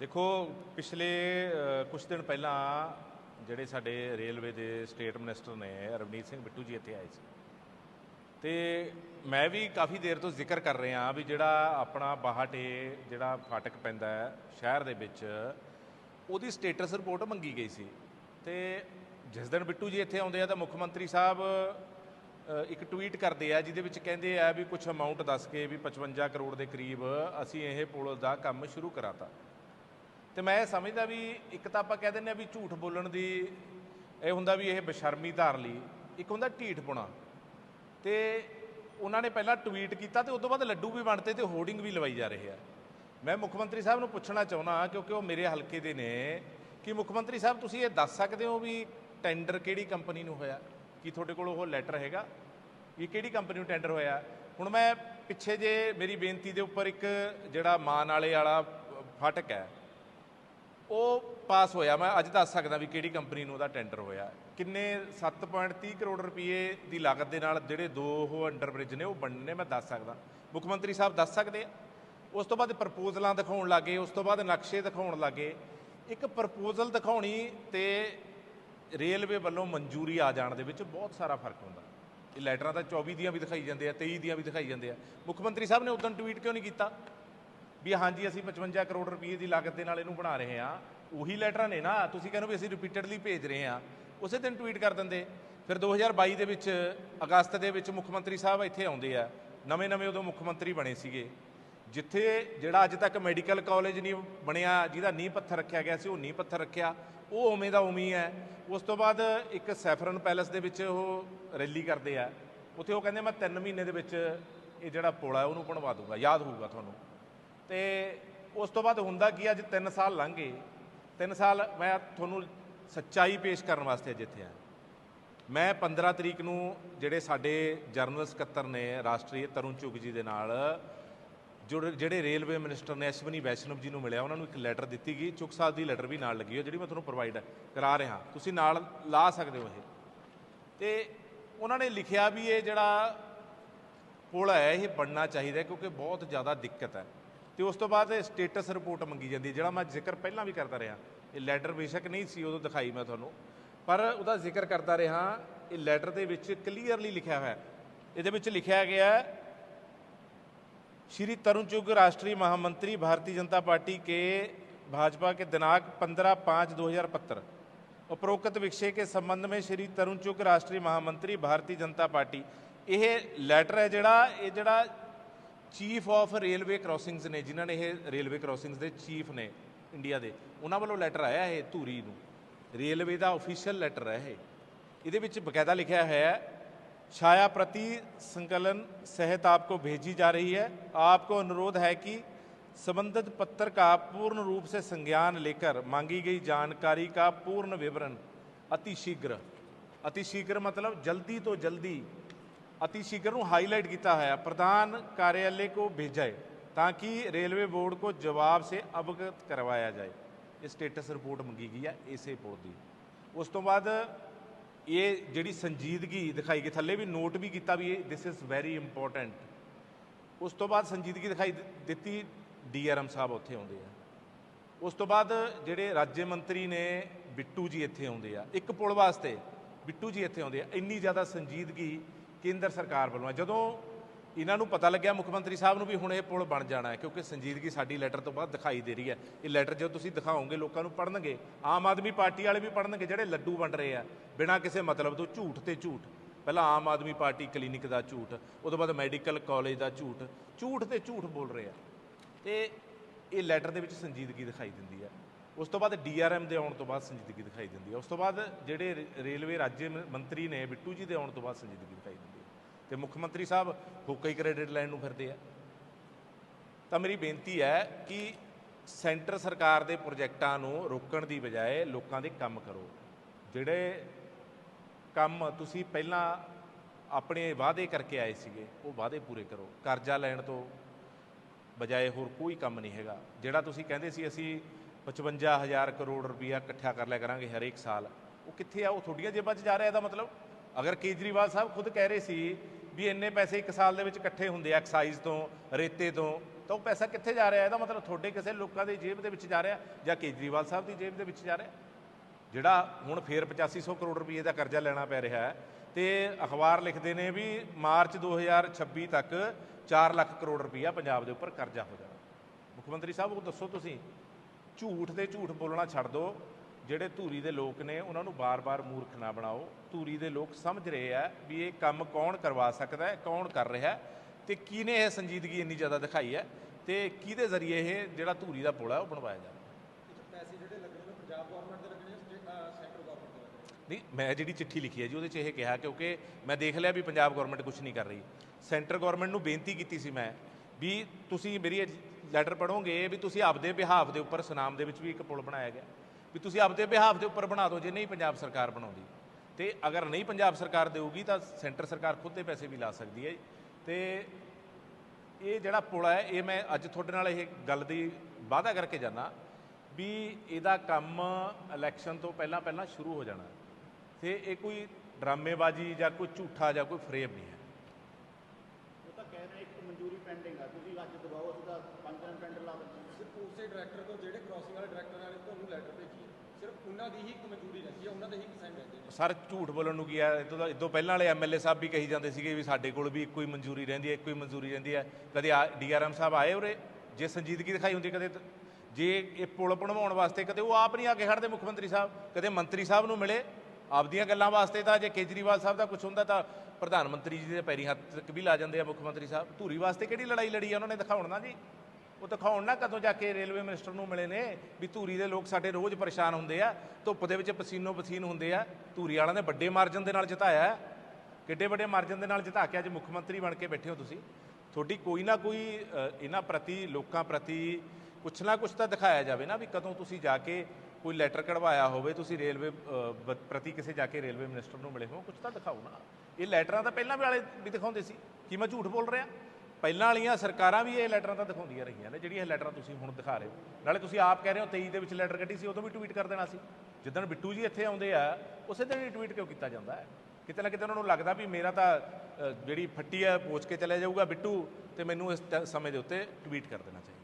ਦੇਖੋ, ਪਿਛਲੇ ਕੁਝ ਦਿਨ ਪਹਿਲਾਂ ਜਿਹੜੇ ਸਾਡੇ ਰੇਲਵੇ ਦੇ ਸਟੇਟ ਮਿਨਿਸਟਰ ਨੇ, ਰਵਨੀਤ ਸਿੰਘ ਬਿੱਟੂ ਜੀ ਇੱਥੇ ਆਏ ਸੀ। ਤੇ ਮੈਂ ਵੀ ਕਾਫੀ ਦੇਰ ਤੋਂ ਜ਼ਿਕਰ ਕਰ ਰਿਹਾ ਵੀ ਜਿਹੜਾ ਆਪਣਾ ਬਾਹਟੇ ਜਿਹੜਾ ਫਾਟਕ ਪੈਂਦਾ ਹੈ ਸ਼ਹਿਰ ਦੇ ਵਿੱਚ, ਉਹਦੀ ਸਟੇਟਸ ਰਿਪੋਰਟ ਮੰਗੀ ਗਈ ਸੀ। ਤੇ ਜਿਸ ਦਿਨ ਬਿੱਟੂ ਜੀ ਇੱਥੇ ਆਉਂਦੇ ਆ, ਤਾਂ ਮੁੱਖ ਮੰਤਰੀ ਸਾਹਿਬ ਇੱਕ ਟਵੀਟ ਕਰਦੇ ਆ, ਜਿਹਦੇ ਵਿੱਚ ਕਹਿੰਦੇ ਆ ਵੀ ਕੁਝ ਅਮਾਉਂਟ ਦੱਸ ਕੇ ਵੀ 55 ਕਰੋੜ ਦੇ ਕਰੀਬ ਅਸੀਂ ਇਹ ਪੁਲ ਦਾ ਕੰਮ ਸ਼ੁਰੂ ਕਰਾਤਾ। ਤੇ ਮੈਂ ਇਹ ਸਮਝਦਾ ਵੀ ਇੱਕ ਤਾਂ ਆਪਾਂ ਕਹਿ ਦਿੰਦੇ ਆ ਵੀ ਝੂਠ ਬੋਲਣ ਦੀ ਇਹ ਹੁੰਦਾ ਵੀ ਇਹ ਬਸ਼ਰਮੀ ਧਾਰ ਲਈ। ਇੱਕ ਹੁੰਦਾ ਢੀਠ ਪੁਣਾ। ਤੇ ਉਹਨਾਂ ਨੇ ਪਹਿਲਾਂ ਟਵੀਟ ਕੀਤਾ ਤੇ ਉਸ ਤੋਂ ਬਾਅਦ ਲੱਡੂ ਵੀ ਵੰਡਤੇ ਤੇ ਹੋਰਡਿੰਗ ਵੀ ਲਵਾਈ ਜਾ ਰਹੇ ਆ ਮੈਂ ਮੁੱਖ ਮੰਤਰੀ ਸਾਹਿਬ ਨੂੰ ਪੁੱਛਣਾ ਚਾਹੁੰਦਾ ਕਿਉਂਕਿ ਉਹ ਮੇਰੇ ਹਲਕੇ ਦੇ ਨੇ ਕਿ ਮੁੱਖ ਮੰਤਰੀ ਸਾਹਿਬ, ਤੁਸੀਂ ਇਹ ਦੱਸ ਸਕਦੇ ਹੋ ਵੀ ਟੈਂਡਰ ਕਿਹੜੀ ਕੰਪਨੀ ਨੂੰ ਹੋਇਆ? ਕੀ ਤੁਹਾਡੇ ਕੋਲ ਉਹ ਲੈਟਰ ਹੈਗਾ? ਵੀ ਕਿਹੜੀ ਕੰਪਨੀ ਨੂੰ ਟੈਂਡਰ ਹੋਇਆ? ਹੁਣ ਮੈਂ ਪਿੱਛੇ ਜੇ ਮੇਰੀ ਬੇਨਤੀ ਦੇ ਉੱਪਰ ਇੱਕ ਜਿਹੜਾ ਮਾਨ ਵਾਲੇ ਵਾਲਾ ਫਾਟਕ ਹੈ ਉਹ ਪਾਸ ਹੋਇਆ। ਮੈਂ ਅੱਜ ਦੱਸ ਸਕਦਾ ਵੀ ਕਿਹੜੀ ਕੰਪਨੀ ਨੂੰ ਉਹਦਾ ਟੈਂਡਰ ਹੋਇਆ। ਕਿੰਨੇ 7.30 ਕਰੋੜ ਰੁਪਏ ਦੀ ਲਾਗਤ ਦੇ ਨਾਲ ਜਿਹੜੇ ਦੋ ਉਹ ਅੰਡਰ ਬ੍ਰਿਜ ਨੇ, ਉਹ ਬਣਨੇ ਨੇ ਮੈਂ ਦੱਸ ਸਕਦਾ। ਮੁੱਖ ਮੰਤਰੀ ਸਾਹਿਬ ਦੱਸ ਸਕਦੇ ਆ? ਉਸ ਤੋਂ ਬਾਅਦ ਪ੍ਰਪੋਜ਼ਲਾਂ ਦਿਖਾਉਣ ਲੱਗੇ, ਉਸ ਤੋਂ ਬਾਅਦ ਨਕਸ਼ੇ ਦਿਖਾਉਣ ਲੱਗੇ। ਇੱਕ ਪ੍ਰਪੋਜ਼ਲ ਦਿਖਾਉਣੀ ਤੇ ਰੇਲਵੇ ਵੱਲੋਂ ਮਨਜ਼ੂਰੀ ਆ ਜਾਣ ਦੇ ਵਿੱਚ ਬਹੁਤ ਸਾਰਾ ਫ਼ਰਕ ਹੁੰਦਾ। ਇਹ ਲੈਟਰਾਂ ਤਾਂ 24 ਦੀਆਂ ਵੀ ਦਿਖਾਈ ਜਾਂਦੇ ਆ 23 ਦੀਆਂ ਵੀ ਦਿਖਾਈ ਜਾਂਦੇ ਆ। ਮੁੱਖ ਮੰਤਰੀ ਸਾਹਿਬ ਨੇ ਉਦੋਂ ਟਵੀਟ ਕਿਉਂ ਨਹੀਂ ਕੀਤਾ? ਵੀ ਹਾਂਜੀ ਅਸੀਂ 55 ਕਰੋੜ ਰੁਪਏ ਦੀ ਲਾਗਤ ਦੇ ਨਾਲ ਇਹਨੂੰ ਬਣਾ ਰਹੇ ਹਾਂ। ਉਹੀ ਲੈਟਰਾਂ ਨੇ ਨਾ, ਤੁਸੀਂ ਕਹਿੰਦੇ ਵੀ ਅਸੀਂ ਰਿਪੀਟਡਲੀ ਭੇਜ ਰਹੇ ਹਾਂ। ਉਸੇ ਦਿਨ ਟਵੀਟ ਕਰ ਦਿੰਦੇ। ਫਿਰ 2022 ਦੇ ਵਿੱਚ, ਅਗਸਤ ਦੇ ਵਿੱਚ ਮੁੱਖ ਮੰਤਰੀ ਸਾਹਿਬ ਇੱਥੇ ਆਉਂਦੇ ਆ। ਨਵੇਂ ਨਵੇਂ ਉਦੋਂ ਮੁੱਖ ਮੰਤਰੀ ਬਣੇ ਸੀਗੇ। ਜਿੱਥੇ ਜਿਹੜਾ ਅੱਜ ਤੱਕ ਮੈਡੀਕਲ ਕਾਲਜ ਨਹੀਂ ਬਣਿਆ, ਜਿਹਦਾ ਨੀਂਹ ਪੱਥਰ ਰੱਖਿਆ ਗਿਆ ਸੀ, ਉਹ ਨੀਂਹ ਪੱਥਰ ਰੱਖਿਆ। ਉਹ ਉਵੇਂ ਦਾ ਉਵੇਂ ਹੈ ਉਸ ਤੋਂ ਬਾਅਦ ਇੱਕ ਸੈਫਰਨ ਪੈਲੇਸ ਦੇ ਵਿੱਚ ਉਹ ਰੈਲੀ ਕਰਦੇ ਆ। ਉੱਥੇ ਉਹ ਕਹਿੰਦੇ, ਮੈਂ 3 ਮਹੀਨੇ ਦੇ ਵਿੱਚ ਇਹ ਜਿਹੜਾ ਪੁਲ ਹੈ ਉਹਨੂੰ ਬਣਵਾ ਦੂੰਗਾ। ਯਾਦ ਹੋਊਗਾ ਤੁਹਾਨੂੰ। ਤੇ ਉਸ ਤੋਂ ਬਾਅਦ ਹੁੰਦਾ ਕੀ ਅੱਜ 3 ਸਾਲ ਲੰਘ ਗਏ। 3 ਸਾਲ ਮੈਂ ਤੁਹਾਨੂੰ ਸੱਚਾਈ ਪੇਸ਼ ਕਰਨ ਵਾਸਤੇ ਅੱਜ ਇੱਥੇ ਆਇਆ। ਮੈਂ 15 ਤਰੀਕ ਨੂੰ ਜਿਹੜੇ ਸਾਡੇ ਜਰਨਲ ਸਕੱਤਰ ਨੇ ਰਾਸ਼ਟਰੀ ਤਰੁਣ ਚੁਗ ਜੀ ਦੇ ਨਾਲ ਜਿਹੜੇ ਜਿਹੜੇ ਰੇਲਵੇ ਮਿਨਿਸਟਰ ਨੇ ਅਸ਼ਵਨੀ ਵੈਸ਼ਨਵ ਜੀ ਨੂੰ ਮਿਲਿਆ, ਉਹਨਾਂ ਨੂੰ ਇੱਕ ਲੈਟਰ ਦਿੱਤੀ ਗਈ। ਚੁਗ ਸਾਹਿਬ ਦੀ ਲੈਟਰ ਵੀ ਨਾਲ ਲੱਗੀ ਹੋ ਜਿਹੜੀ ਮੈਂ ਤੁਹਾਨੂੰ ਪ੍ਰੋਵਾਈਡ ਕਰਾ ਰਿਹਾ। ਤੁਸੀਂ ਨਾਲ ਲਾ ਸਕਦੇ ਹੋ ਇਹ। ਤੇ ਉਹਨਾਂ ਨੇ ਲਿਖਿਆ ਵੀ ਇਹ ਜਿਹੜਾ ਪੁਲ ਹੈ, ਇਹ ਬਣਨਾ ਚਾਹੀਦਾ ਕਿਉਂਕਿ ਬਹੁਤ ਜ਼ਿਆਦਾ ਦਿੱਕਤ ਹੈ। ਤੇ ਉਸ ਤੋਂ ਬਾਅਦ ਸਟੇਟਸ ਰਿਪੋਰਟ ਮੰਗੀ ਜਾਂਦੀ ਹੈ ਜਿਹੜਾ ਮੈਂ ਜ਼ਿਕਰ ਪਹਿਲਾਂ ਵੀ ਕਰਦਾ ਰਿਹਾ ਇਹ ਲੈਟਰ ਬੇਸ਼ੱਕ ਨਹੀਂ ਸੀ ਉਦੋਂ ਦਿਖਾਈ ਮੈਂ ਤੁਹਾਨੂੰ ਪਰ ਉਹਦਾ ਜ਼ਿਕਰ ਕਰਦਾ ਰਿਹਾ ਇਹ ਲੈਟਰ ਦੇ ਵਿੱਚ ਕਲੀਅਰਲੀ ਲਿਖਿਆ ਹੋਇਆ ਹੈ ਇਹਦੇ ਵਿੱਚ ਲਿਖਿਆ ਗਿਆ ਹੈ श्री तरुण चुग राष्ट्रीय महामंत्री भारतीय जनता पार्टी के भाजपा के दिनांक 15 पाँच 2015 उपरोक्त विषय के संबंध में श्री तरुण चुग राष्ट्रीय महामंत्री भारतीय जनता पार्टी ਇਹ ਲੈਟਰ ਹੈ ਜਿਹੜਾ ਇਹ ਜਿਹੜਾ ਚੀਫ ਆਫ ਰੇਲਵੇ ਕ੍ਰਾਸਿੰਗਸ ਨੇ ਜਿਨ੍ਹਾਂ ਨੇ ਇਹ ਰੇਲਵੇ ਕ੍ਰਾਸਿੰਗਸ ਦੇ ਚੀਫ ਨੇ ਇੰਡੀਆ ਦੇ ਉਹਨਾਂ ਵੱਲੋਂ ਲੈਟਰ ਆਇਆ ਇਹ ਧੂਰੀ ਨੂੰ ਰੇਲਵੇ ਦਾ ਅਫੀਸ਼ੀਅਲ ਲੈਟਰ ਹੈ ਇਹ ਇਹਦੇ ਵਿੱਚ ਬਕਾਇਦਾ ਲਿਖਿਆ ਹੋਇਆ ਹੈ छाया प्रति संकलन सहित आपको भेजी जा रही है आपको अनुरोध है कि संबंधित पत्र का पूर्ण रूप से संज्ञान लेकर मांगी गई जानकारी का पूर्ण विवरण अति शीघ्र अति शीघ्र मतलब जल्दी तो जल्दी अति शीघ्र ਨੂੰ ਹਾਈਲਾਈਟ ਕੀਤਾ ਹੋਇਆ ਪ੍ਰਧਾਨ ਕਾਰਿਆਲੇ को भेजा ਤਾਂ ਕਿ ਰੇਲਵੇ ਬੋਰਡ को ਜਵਾਬ से अवगत करवाया जाए ਇਹ ਸਟੇਟਸ ਰਿਪੋਰਟ ਮੰਗੀ ਗਈ ਹੈ ਇਸੇ ਪੁਲ ਦੀ ਉਸ ਤੋਂ ਬਾਅਦ ਇਹ ਜਿਹੜੀ ਸੰਜੀਦਗੀ ਦਿਖਾਈ ਗਈ ਥੱਲੇ ਵੀ ਨੋਟ ਵੀ ਕੀਤਾ ਵੀ ਇਹ ਦਿਸ ਇਜ਼ ਵੈਰੀ ਇੰਪੋਰਟੈਂਟ ਉਸ ਤੋਂ ਬਾਅਦ ਸੰਜੀਦਗੀ ਦਿਖਾਈ ਦਿ- ਦਿੱਤੀ ਡੀਆਰਐਮ ਸਾਹਿਬ ਉੱਥੇ ਆਉਂਦੇ ਆ ਉਸ ਤੋਂ ਬਾਅਦ ਜਿਹੜੇ ਰਾਜ ਮੰਤਰੀ ਨੇ ਬਿੱਟੂ ਜੀ ਇੱਥੇ ਆਉਂਦੇ ਆ ਇੱਕ ਪੁਲ ਵਾਸਤੇ ਬਿੱਟੂ ਜੀ ਇੱਥੇ ਆਉਂਦੇ ਆ ਇੰਨੀ ਜ਼ਿਆਦਾ ਸੰਜੀਦਗੀ ਕੇਂਦਰ ਸਰਕਾਰ ਵੱਲੋਂ ਹੈ। ਜਦੋਂ ਇਹਨਾਂ ਨੂੰ ਪਤਾ ਲੱਗਿਆ, ਮੁੱਖ ਮੰਤਰੀ ਸਾਹਿਬ ਨੂੰ ਵੀ ਹੁਣ ਇਹ ਪੁਲ ਬਣ ਜਾਣਾ ਹੈ, ਕਿਉਂਕਿ ਸੰਜੀਦਗੀ ਸਾਡੀ ਲੈਟਰ ਤੋਂ ਬਾਅਦ ਦਿਖਾਈ ਦੇ ਰਹੀ ਹੈ। ਇਹ ਲੈਟਰ ਜਦੋਂ ਤੁਸੀਂ ਦਿਖਾਓਗੇ, ਲੋਕਾਂ ਨੂੰ ਪੜਨਗੇ ਆਮ ਆਦਮੀ ਪਾਰਟੀ ਵਾਲੇ ਵੀ ਪੜਨਗੇ ਜਿਹੜੇ ਲੱਡੂ ਵੰਡ ਰਹੇ ਆ, ਬਿਨਾਂ ਕਿਸੇ ਮਤਲਬ ਤੋਂ ਝੂਠ ਤੇ ਝੂਠ। ਪਹਿਲਾਂ ਆਮ ਆਦਮੀ ਪਾਰਟੀ ਕਲੀਨਿਕ ਦਾ ਝੂਠ ਉਸ ਤੋਂ ਬਾਅਦ ਮੈਡੀਕਲ ਕਾਲਜ ਦਾ ਝੂਠ ਝੂਠ ਤੇ ਝੂਠ ਬੋਲ ਰਹੇ ਆ। ਤੇ ਇਹ ਲੈਟਰ ਦੇ ਵਿੱਚ ਸੰਜੀਦਗੀ ਦਿਖਾਈ ਦਿੰਦੀ ਹੈ। ਉਸ ਤੋਂ ਬਾਅਦ ਡੀਆਰਐਮ ਦੇ ਆਉਣ ਤੋਂ ਬਾਅਦ ਸੰਜੀਦਗੀ ਦਿਖਾਈ ਦਿੰਦੀ ਹੈ। ਉਸ ਤੋਂ ਬਾਅਦ ਜਿਹੜੇ ਰੇਲਵੇ ਰਾਜ ਮੰਤਰੀ ਨੇ ਬਿੱਟੂ ਜੀ ਦੇ ਆਉਣ ਤੋਂ ਬਾਅਦ ਸੰਜੀਦਗੀ ਦਿਖਾਈ ਦਿੰਦੀ ਹੈ। ਤੇ ਮੁੱਖ ਮੰਤਰੀ ਸਾਹਿਬ ਹੋਕਾ ਹੀ ਕ੍ਰੈਡਿਟ ਲੈਣ ਨੂੰ ਫਿਰਦੇ ਆ। ਤਾਂ ਮੇਰੀ ਬੇਨਤੀ ਹੈ ਕਿ ਸੈਂਟਰ ਸਰਕਾਰ ਦੇ ਪ੍ਰੋਜੈਕਟਾਂ ਨੂੰ ਰੋਕਣ ਦੀ ਬਜਾਏ ਲੋਕਾਂ ਦੇ ਕੰਮ ਕਰੋ। ਜਿਹੜੇ ਕੰਮ ਤੁਸੀਂ ਪਹਿਲਾਂ ਆਪਣੇ ਵਾਅਦੇ ਕਰਕੇ ਆਏ ਸੀਗੇ, ਉਹ ਵਾਅਦੇ ਪੂਰੇ ਕਰੋ। ਕਰਜ਼ਾ ਲੈਣ ਤੋਂ ਬਜਾਏ ਹੋਰ ਕੋਈ ਕੰਮ ਨਹੀਂ ਹੈਗਾ। ਜਿਹੜਾ ਤੁਸੀਂ ਕਹਿੰਦੇ ਸੀ ਅਸੀਂ 55000 ਕਰੋੜ ਰੁਪਈਆ ਇਕੱਠਾ ਕਰ ਲਿਆ ਕਰਾਂਗੇ ਹਰੇਕ ਸਾਲ, ਉਹ ਕਿੱਥੇ ਆ? ਉਹ ਤੁਹਾਡੀਆਂ ਜੇਬਾਂ 'ਚ ਜਾ ਰਿਹਾ ਇਹਦਾ ਮਤਲਬ? ਅਗਰ ਕੇਜਰੀਵਾਲ ਸਾਹਿਬ ਖੁਦ ਕਹਿ ਰਹੇ ਸੀ ਵੀ ਇੰਨੇ ਪੈਸੇ ਇੱਕ ਸਾਲ ਦੇ ਵਿੱਚ ਇਕੱਠੇ ਹੁੰਦੇ ਆ ਐਕਸਾਈਜ਼ ਤੋਂ, ਰੇਤੇ ਤੋਂ, ਤਾਂ ਉਹ ਪੈਸਾ ਕਿੱਥੇ ਜਾ ਰਿਹਾ? ਇਹਦਾ ਮਤਲਬ ਤੁਹਾਡੇ ਕਿਸੇ ਲੋਕਾਂ ਦੀ ਜੇਬ ਦੇ ਵਿੱਚ ਜਾ ਰਿਹਾ ਜਾਂ ਕੇਜਰੀਵਾਲ ਸਾਹਿਬ ਦੀ ਜੇਬ ਦੇ ਵਿੱਚ ਜਾ ਰਿਹਾ? ਜਿਹੜਾ ਹੁਣ ਫੇਰ 8500 ਕਰੋੜ ਰੁਪਏ ਦਾ ਕਰਜ਼ਾ ਲੈਣਾ ਪੈ ਰਿਹਾ ਹੈ ਤੇ ਅਖਬਾਰ ਲਿਖਦੇ ਨੇ ਵੀ ਮਾਰਚ 2026 ਤੱਕ 4 ਲੱਖ ਕਰੋੜ ਰੁਪਈਆ ਪੰਜਾਬ ਦੇ ਉੱਪਰ ਕਰਜ਼ਾ ਹੋ ਜਾਣਾ। ਮੁੱਖ ਮੰਤਰੀ ਸਾਹਿਬ, ਉਹ ਦੱਸੋ ਤੁਸੀਂ, ਝੂਠ ਦੇ ਝੂਠ ਬੋਲਣਾ ਛੱਡ ਦਿਓ। ਜਿਹੜੇ ਧੂਰੀ ਦੇ ਲੋਕ ਨੇ ਉਹਨਾਂ ਨੂੰ ਬਾਰ-ਬਾਰ ਮੂਰਖ ਨਾ ਬਣਾਓ। ਧੂਰੀ ਦੇ ਲੋਕ ਸਮਝ ਰਹੇ ਆ ਵੀ ਇਹ ਕੰਮ ਕੌਣ ਕਰਵਾ ਸਕਦਾ ਹੈ ਕੌਣ ਕਰ ਰਿਹਾ ਹੈ ਤੇ ਕਿਹਨੇ ਇਹ ਸੰਜੀਦਗੀ ਇੰਨੀ ਜ਼ਿਆਦਾ ਦਿਖਾਈ ਹੈ ਤੇ ਕਿਹਦੇ ਜ਼ਰੀਏ ਇਹ ਜਿਹੜਾ ਧੂਰੀ ਦਾ ਪੁਲ ਹੈ ਉਹ ਬਣਵਾਇਆ ਜਾ ਪੈਸੇ ਜਿਹੜੇ ਲੱਗਣੇ ਨੇ ਪੰਜਾਬ ਗਵਰਨਮੈਂਟ ਦੇ ਲੱਗਣੇ ਨੇ ਸੈਂਟਰ ਗਵਰਨਮੈਂਟ ਦੇ ਲੱਗਣੇ ਨਹੀਂ ਮੈਂ ਜਿਹੜੀ ਚਿੱਠੀ ਲਿਖੀ ਹੈ ਜੀ ਉਹਦੇ 'ਚ ਇਹ ਕਿਹਾ ਕਿਉਂਕਿ ਮੈਂ ਦੇਖ ਲਿਆ ਵੀ ਪੰਜਾਬ ਗਵਰਨਮੈਂਟ ਕੁਝ ਨਹੀਂ ਕਰ ਰਹੀ। ਸੈਂਟਰ ਗਵਰਨਮੈਂਟ ਨੂੰ ਬੇਨਤੀ ਕੀਤੀ ਸੀ ਮੈਂ ਵੀ ਤੁਸੀਂ ਮੇਰੀ ਲੈਟਰ ਪੜੋਗੇ ਵੀ ਤੁਸੀਂ ਆਪਦੇ ਬਿਹਾਫ ਦੇ ਉੱਪਰ ਸੁਨਾਮ ਦੇ ਵਿੱਚ ਵੀ ਇੱਕ ਪੁਲ ਬਣਾਇਆ ਗਿਆ। ਵੀ ਤੁਸੀਂ ਆਪਦੇ ਬਿਹਾਫ ਦੇ ਉੱਪਰ ਬਣਾ ਦਿਓ, ਜੇ ਨਹੀਂ ਪੰਜਾਬ ਸਰਕਾਰ ਬਣਾਉਂਦੀ। ਤੇ ਅਗਰ ਨਹੀਂ ਪੰਜਾਬ ਸਰਕਾਰ ਦੇਊਗੀ ਤਾਂ ਸੈਂਟਰ ਸਰਕਾਰ ਖੁਦ ਦੇ ਪੈਸੇ ਵੀ ਲਾ ਸਕਦੀ ਹੈ। ਜੀ। ਤੇ ਇਹ ਜਿਹੜਾ ਪੁਲ ਹੈ, ਇਹ ਮੈਂ ਅੱਜ ਤੁਹਾਡੇ ਨਾਲ ਇਹ ਗੱਲ ਦੀ ਵਾਅਦਾ ਕਰਕੇ ਜਾਣਾ ਵੀ ਇਹਦਾ ਕੰਮ ਇਲੈਕਸ਼ਨ ਤੋਂ ਪਹਿਲਾਂ ਪਹਿਲਾਂ ਸ਼ੁਰੂ ਹੋ ਜਾਣਾ। ਤੇ ਇਹ ਕੋਈ ਡਰਾਮੇਬਾਜ਼ੀ ਜਾਂ ਕੋਈ ਝੂਠਾ ਜਾਂ ਕੋਈ ਫਰੇਮ ਨਹੀਂ ਹੈ। ਕਹਿ ਰਹੇ ਇੱਕ ਮਨਜ਼ੂਰੀ ਪੈਂਡਿੰਗ ਆ ਤੁਸੀਂ ਅੱਜ ਦਬਾਓ ਅਸੀਂ ਤਾਂ ਪੰਜ ਦਿਨ ਟੈਂਡਰ ਲਾ ਦਿੰਦੇ ਹਾਂ। ਸਿਰਫ ਉਸੇ ਡਾਇਰੈਕਟਰ ਤੋਂ ਜਿਹੜੇ ਕ੍ਰਾਸਿੰਗ ਵਾਲੇ ਡਾਇਰੈਕਟਰ ਨੇ ਤੁਹਾਨੂੰ ਲੈਟਰ ਭੇਜੀ ਹੈ। ਸਿਰਫ ਉਹਨਾਂ ਦੀ ਹੀ ਇੱਕ ਮਨਜ਼ੂਰੀ ਰਹਿੰਦੀ ਹੈ ਉਹਨਾਂ ਦੇ ਹੀ ਸਾਈਨ ਰਹਿੰਦੇ ਨੇ। ਸਰ ਝੂਠ ਬੋਲਣ ਨੂੰ ਕੀ ਹੈ? ਇਦੋਂ ਦਾ ਇਦੋਂ ਪਹਿਲਾਂ ਵਾਲੇ ਐਮਐਲਏ ਸਾਹਿਬ ਵੀ ਕਹੀ ਜਾਂਦੇ ਸੀਗੇ ਵੀ ਸਾਡੇ ਕੋਲ ਵੀ ਇੱਕੋ ਹੀ ਮਨਜ਼ੂਰੀ ਰਹਿੰਦੀ ਹੈ ਇੱਕੋ ਹੀ ਮਨਜ਼ੂਰੀ ਰਹਿੰਦੀ ਹੈ। ਕਦੇ ਡੀਆਰਐਮ ਸਾਹਿਬ ਆਏ ਉਰੇ? ਜੇ ਸੰਜੀਦਗੀ ਦਿਖਾਈ ਹੁੰਦੀ ਕਦੇ ਜੇ ਇਹ ਪੁਲ ਬਣਵਾਉਣ ਵਾਸਤੇ ਕਦੇ ਉਹ ਆਪ ਨਹੀਂ ਆ ਕੇ ਖੜਦੇ ਮੁੱਖ ਮੰਤਰੀ ਸਾਹਿਬ? ਕਦੇ ਮੰਤਰੀ ਸਾਹਿਬ ਨੂੰ ਮਿਲੇ? ਆਪਦੀਆਂ ਗੱਲਾਂ ਵਾਸਤੇ ਤਾਂ ਜੇ ਕੇਜਰੀਵਾਲ ਸਾਹਿਬ ਦਾ ਕੁਝ ਹੁੰਦਾ ਤਾਂ ਪ੍ਰਧਾਨ ਮੰਤਰੀ ਜੀ ਦੇ ਪੈਰੀ ਹੱਥ ਤੱਕ ਵੀ ਲਾ ਜਾਂਦੇ ਆ ਮੁੱਖ ਮੰਤਰੀ ਸਾਹਿਬ। ਧੂਰੀ ਵਾਸਤੇ ਕਿਹੜੀ ਲੜਾਈ ਲੜੀ ਆ ਉਹਨਾਂ ਨੇ ਦਿਖਾਉਣ ਨਾ ਜੀ? ਉਹ ਦਿਖਾਉਣ ਨਾ ਕਦੋਂ ਜਾ ਕੇ ਰੇਲਵੇ ਮਿਨਿਸਟਰ ਨੂੰ ਮਿਲੇ ਨੇ ਵੀ ਧੂਰੀ ਦੇ ਲੋਕ ਸਾਡੇ ਰੋਜ਼ ਪਰੇਸ਼ਾਨ ਹੁੰਦੇ ਆ, ਧੁੱਪ ਦੇ ਵਿੱਚ ਪਸੀਨੋ ਪਸੀਨ ਹੁੰਦੇ ਆ। ਧੂਰੀ ਵਾਲਿਆਂ ਨੇ ਵੱਡੇ ਮਾਰਜਨ ਦੇ ਨਾਲ ਜਿਤਾਇਆ ਕਿੱਡੇ ਵੱਡੇ ਮਾਰਜਨ ਦੇ ਨਾਲ ਜਿਤਾ ਕੇ ਅੱਜ ਮੁੱਖ ਮੰਤਰੀ ਬਣ ਕੇ ਬੈਠੇ ਹੋ ਤੁਸੀਂ? ਤੁਹਾਡੀ ਕੋਈ ਨਾ ਕੋਈ ਇਹਨਾਂ ਪ੍ਰਤੀ, ਲੋਕਾਂ ਪ੍ਰਤੀ ਕੁਛ ਨਾ ਕੁਛ ਤਾਂ ਦਿਖਾਇਆ ਜਾਵੇ ਨਾ ਵੀ ਕਦੋਂ ਤੁਸੀਂ ਜਾ ਕੇ ਕੋਈ ਲੈਟਰ ਕਢਵਾਇਆ ਹੋਵੇ ਤੁਸੀਂ ਰੇਲਵੇ ਅ, ਬ- ਪ੍ਰਤੀ ਕਿਸੇ ਜਾ ਕੇ ਰੇਲਵੇ ਮਿਨਿਸਟਰ ਨੂੰ ਮਿਲੇ ਹੋ ਕੁਛ ਤਾਂ ਦਿਖਾਓ ਨਾ। ਇਹ ਲੈਟਰਾਂ ਤਾਂ ਪਹਿਲਾਂ ਵੀ ਵਾਲੇ ਵੀ ਦਿਖਾਉਂਦੇ ਸੀ। ਕੀ ਮੈਂ ਝੂਠ ਬੋਲ ਰਿਹਾ? ਪਹਿਲਾਂ ਵਾਲੀਆਂ ਸਰਕਾਰਾਂ ਵੀ ਇਹ ਲੈਟਰਾਂ ਤਾਂ ਦਿਖਾਉਂਦੀਆਂ ਰਹੀਆਂ ਨੇ ਜਿਹੜੀਆਂ ਇਹ ਲੈਟਰਾਂ ਤੁਸੀਂ ਹੁਣ ਦਿਖਾ ਰਹੇ ਹੋ। ਨਾਲੇ ਤੁਸੀਂ ਆਪ ਕਹਿ ਰਹੇ ਹੋ 23 ਦੇ ਵਿੱਚ ਲੈਟਰ ਕੱਢੀ ਸੀ ਉਦੋਂ ਵੀ ਟਵੀਟ ਕਰ ਦੇਣਾ ਸੀ। ਜਿੱਦਣ ਬਿੱਟੂ ਜੀ ਇੱਥੇ ਆਉਂਦੇ ਆ ਉਸੇ ਦਿਨ ਹੀ ਟਵੀਟ ਕਿਉਂ ਕੀਤਾ ਜਾਂਦਾ ਹੈ? ਕਿਤੇ ਨਾ ਕਿਤੇ ਉਹਨਾਂ ਨੂੰ ਲੱਗਦਾ ਵੀ ਮੇਰਾ ਤਾਂ ਅ, ਜਿਹੜੀ ਫੱਟੀ ਹੈ ਪੋਚ ਕੇ ਚਲਿਆ ਜਾਊਗਾ ਬਿੱਟੂ ਤੇ ਮੈਨੂੰ ਇਸ ਟ- ਸਮੇਂ ਦੇ ਉੱਤੇ ਟਵੀਟ ਕਰ ਦੇਣਾ ਚਾਹੀਦਾ।